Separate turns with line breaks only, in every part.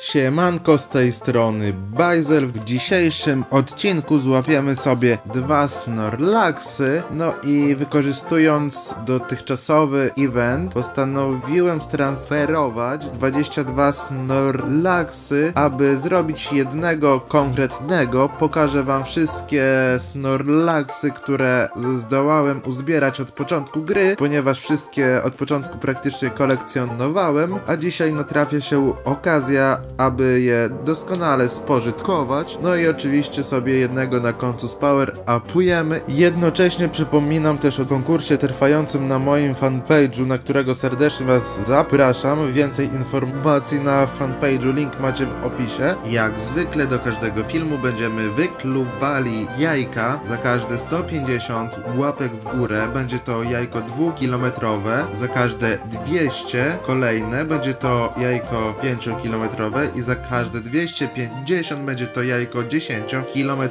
Siemanko z tej strony Bajzel. W dzisiejszym odcinku złapiemy sobie dwa Snorlaxy. No i wykorzystując dotychczasowy event postanowiłem transferować 22 Snorlaxy, aby zrobić jednego konkretnego. Pokażę wam wszystkie Snorlaxy, które zdołałem uzbierać od początku gry, ponieważ wszystkie od początku praktycznie kolekcjonowałem, a dzisiaj natrafia się okazja aby je doskonale spożytkować. No i oczywiście sobie jednego na końcu z Power upujemy. Jednocześnie przypominam też o konkursie trwającym na moim fanpage'u, na którego serdecznie Was zapraszam. Więcej informacji na fanpage'u, link macie w opisie. Jak zwykle do każdego filmu będziemy wykluwali jajka za każde 150 łapek w górę. Będzie to jajko dwukilometrowe, za każde 200 kolejne będzie to jajko 5 kilometrowe i za każde 250 będzie to jajko 10 km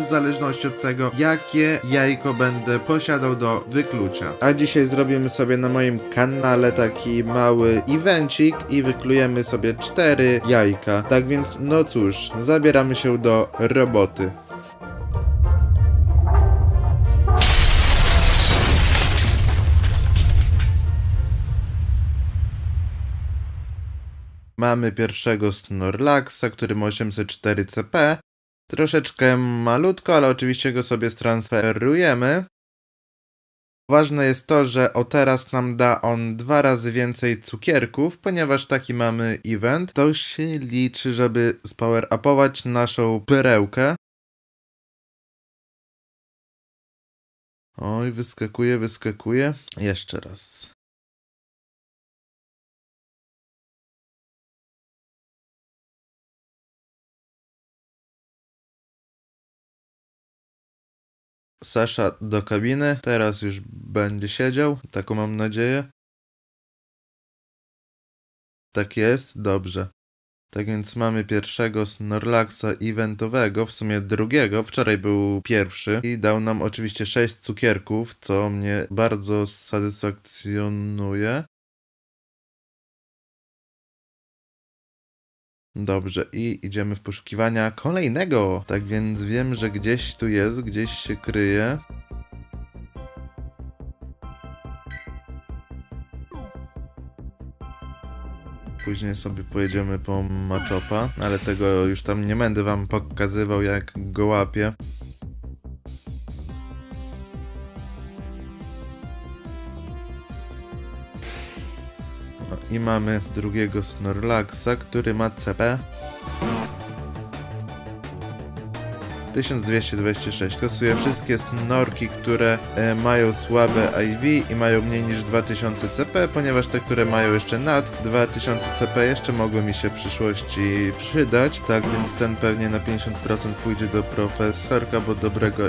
w zależności od tego, jakie jajko będę posiadał do wyklucia. A dzisiaj zrobimy sobie na moim kanale taki mały evencik i wyklujemy sobie 4 jajka. Tak więc, no cóż, zabieramy się do roboty. Mamy pierwszego Snorlaxa, który ma 804 CP. Troszeczkę malutko, ale oczywiście go sobie transferujemy. Ważne jest to, że o teraz nam da on dwa razy więcej cukierków, ponieważ taki mamy event. To się liczy, żeby spower-upować naszą perełkę. Oj, wyskakuje, wyskakuje. Jeszcze raz. Sasza do kabiny. Teraz już będzie siedział, taką mam nadzieję. Tak jest, dobrze. Tak więc mamy pierwszego Snorlaxa eventowego, w sumie drugiego, wczoraj był pierwszy i dał nam oczywiście sześć cukierków, co mnie bardzo satysfakcjonuje. Dobrze, i idziemy w poszukiwania kolejnego. Tak więc wiem, że gdzieś tu jest, gdzieś się kryje. Później sobie pojedziemy po Machopa, ale tego już tam nie będę wam pokazywał, jak go łapię. i mamy drugiego Snorlaxa, który ma CP 1226. Kosuje wszystkie snorki, które e, mają słabe IV i mają mniej niż 2000 CP, ponieważ te, które mają jeszcze nad 2000 CP jeszcze mogły mi się w przyszłości przydać. Tak więc ten pewnie na 50% pójdzie do profesorka, bo dobrego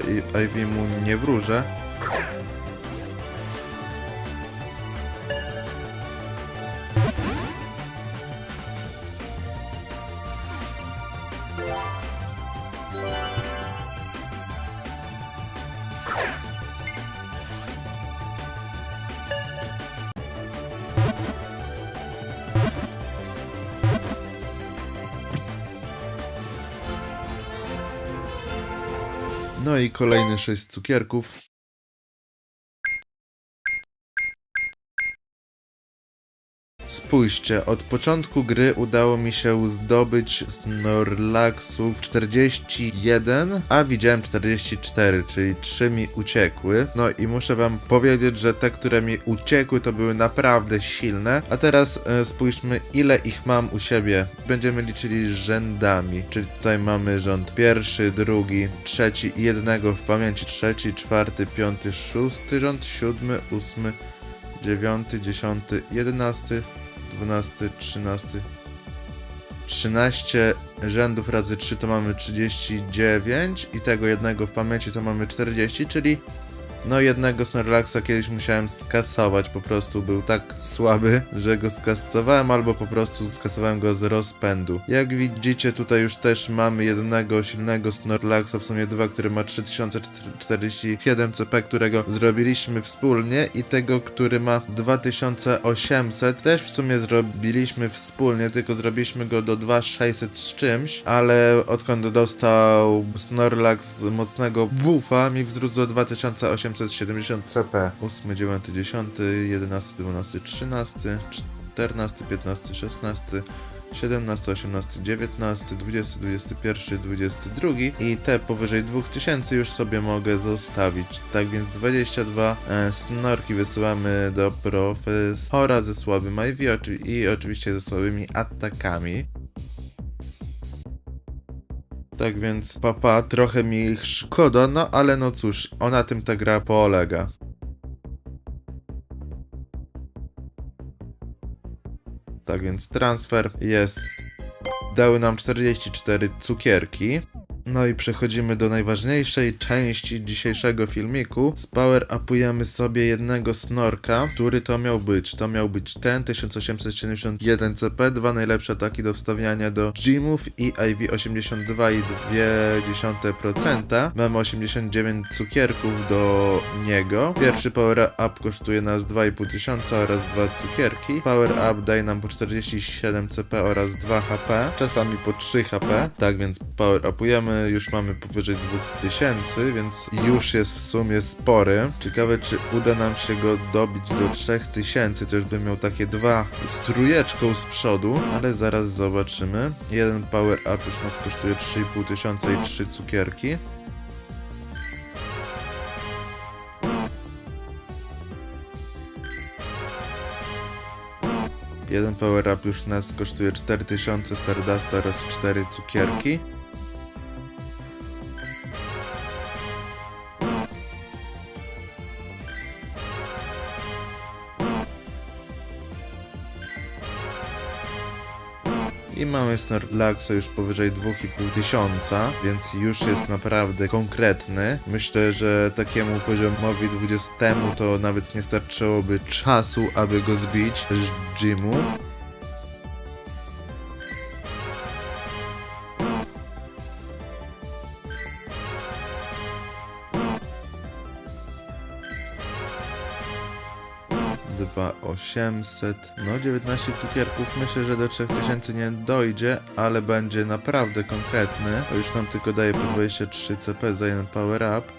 IV mu nie wróżę. No i kolejne 6 cukierków. spójrzcie, od początku gry udało mi się zdobyć Snorlaxów 41, a widziałem 44, czyli 3 mi uciekły. No i muszę wam powiedzieć, że te, które mi uciekły, to były naprawdę silne. A teraz e, spójrzmy, ile ich mam u siebie. Będziemy liczyli rzędami, czyli tutaj mamy rząd pierwszy, drugi, trzeci i jednego w pamięci, trzeci, czwarty, piąty, szósty rząd, siódmy, ósmy, dziewiąty, dziesiąty, jedenasty, 12, 13. 13 rzędów razy 3 to mamy 39 i tego jednego w pamięci to mamy 40, czyli no jednego Snorlaxa kiedyś musiałem skasować, po prostu był tak słaby, że go skasowałem albo po prostu skasowałem go z rozpędu. Jak widzicie tutaj już też mamy jednego silnego Snorlaxa, w sumie dwa, który ma 3047 CP, którego zrobiliśmy wspólnie i tego, który ma 2800 też w sumie zrobiliśmy wspólnie, tylko zrobiliśmy go do 2600 z czymś, ale odkąd dostał Snorlax mocnego buffa mi wzrósł do 2800 870 CP 8, 9, 10, 11, 12, 13, 14, 15, 16, 17, 18, 19, 20, 21, 22 i te powyżej 2000 już sobie mogę zostawić. Tak więc 22 e, snorki wysyłamy do profesora ze słabym IV i oczywiście ze słabymi atakami tak więc papa, pa, trochę mi ich szkoda, no ale no cóż, ona tym ta gra polega. Tak więc transfer jest... Dały nam 44 cukierki. No i przechodzimy do najważniejszej części dzisiejszego filmiku. Spower upujemy sobie jednego snorka, który to miał być. To miał być ten 1871 CP, dwa najlepsze ataki do wstawiania do Jimów i IV 82,2%. Mamy 89 cukierków do niego. Pierwszy power up kosztuje nas 2500 oraz 2 cukierki. Power up daje nam po 47 CP oraz 2 HP, czasami po 3 HP. Tak więc power upujemy mamy, już mamy powyżej 2000, więc już jest w sumie spory. Ciekawe, czy uda nam się go dobić do 3000, to już bym miał takie dwa z trójeczką z przodu, ale zaraz zobaczymy. Jeden power up już nas kosztuje 3500 i 3 cukierki. Jeden power up już nas kosztuje 4000 Stardust oraz 4 cukierki. i mamy Snorlaxa już powyżej 2500, więc już jest naprawdę konkretny. Myślę, że takiemu poziomowi 20 to nawet nie starczyłoby czasu, aby go zbić z Jimu. 800, no 19 cukierków, myślę, że do 3000 nie dojdzie, ale będzie naprawdę konkretny, bo już nam tylko daje po 23 CP za jeden power up.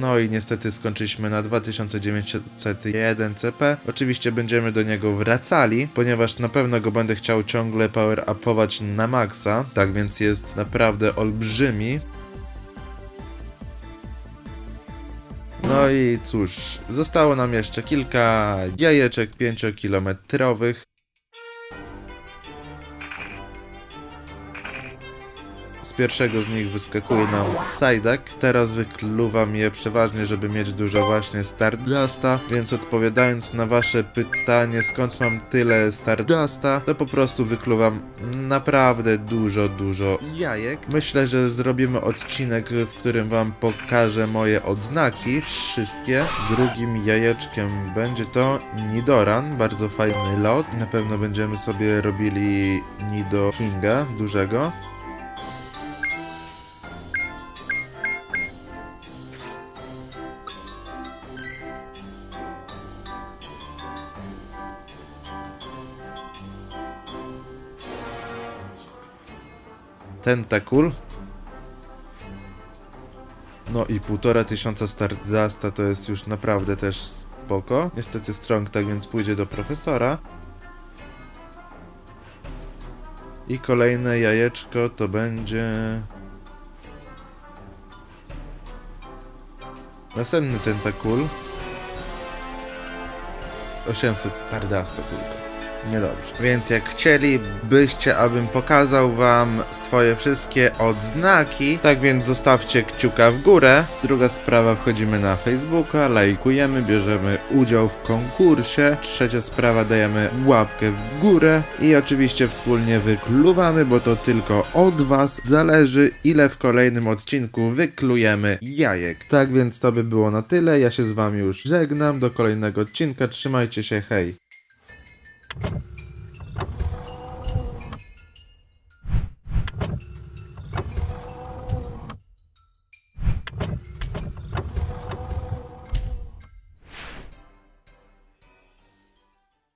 No i niestety skończyliśmy na 2901 CP. Oczywiście będziemy do niego wracali, ponieważ na pewno go będę chciał ciągle power upować na maksa. Tak więc jest naprawdę olbrzymi. No i cóż, zostało nam jeszcze kilka jajeczek 5-kilometrowych. pierwszego z nich wyskakuje nam Psyduck. Teraz wykluwam je przeważnie, żeby mieć dużo właśnie Stardusta, więc odpowiadając na wasze pytanie, skąd mam tyle Stardusta, to po prostu wykluwam naprawdę dużo, dużo jajek. Myślę, że zrobimy odcinek, w którym wam pokażę moje odznaki, wszystkie. Drugim jajeczkiem będzie to Nidoran, bardzo fajny lot. Na pewno będziemy sobie robili Nido Kinga, dużego. Tentacul. No i półtora tysiąca Stardusta to jest już naprawdę też spoko. Niestety Strong tak więc pójdzie do profesora. I kolejne jajeczko to będzie... Następny tentakul. 800 Stardusta tylko niedobrze. Więc jak chcielibyście, abym pokazał wam swoje wszystkie odznaki, tak więc zostawcie kciuka w górę. Druga sprawa, wchodzimy na Facebooka, lajkujemy, bierzemy udział w konkursie. Trzecia sprawa, dajemy łapkę w górę i oczywiście wspólnie wykluwamy, bo to tylko od was zależy, ile w kolejnym odcinku wyklujemy jajek. Tak więc to by było na tyle, ja się z wami już żegnam, do kolejnego odcinka, trzymajcie się, hej! Peace.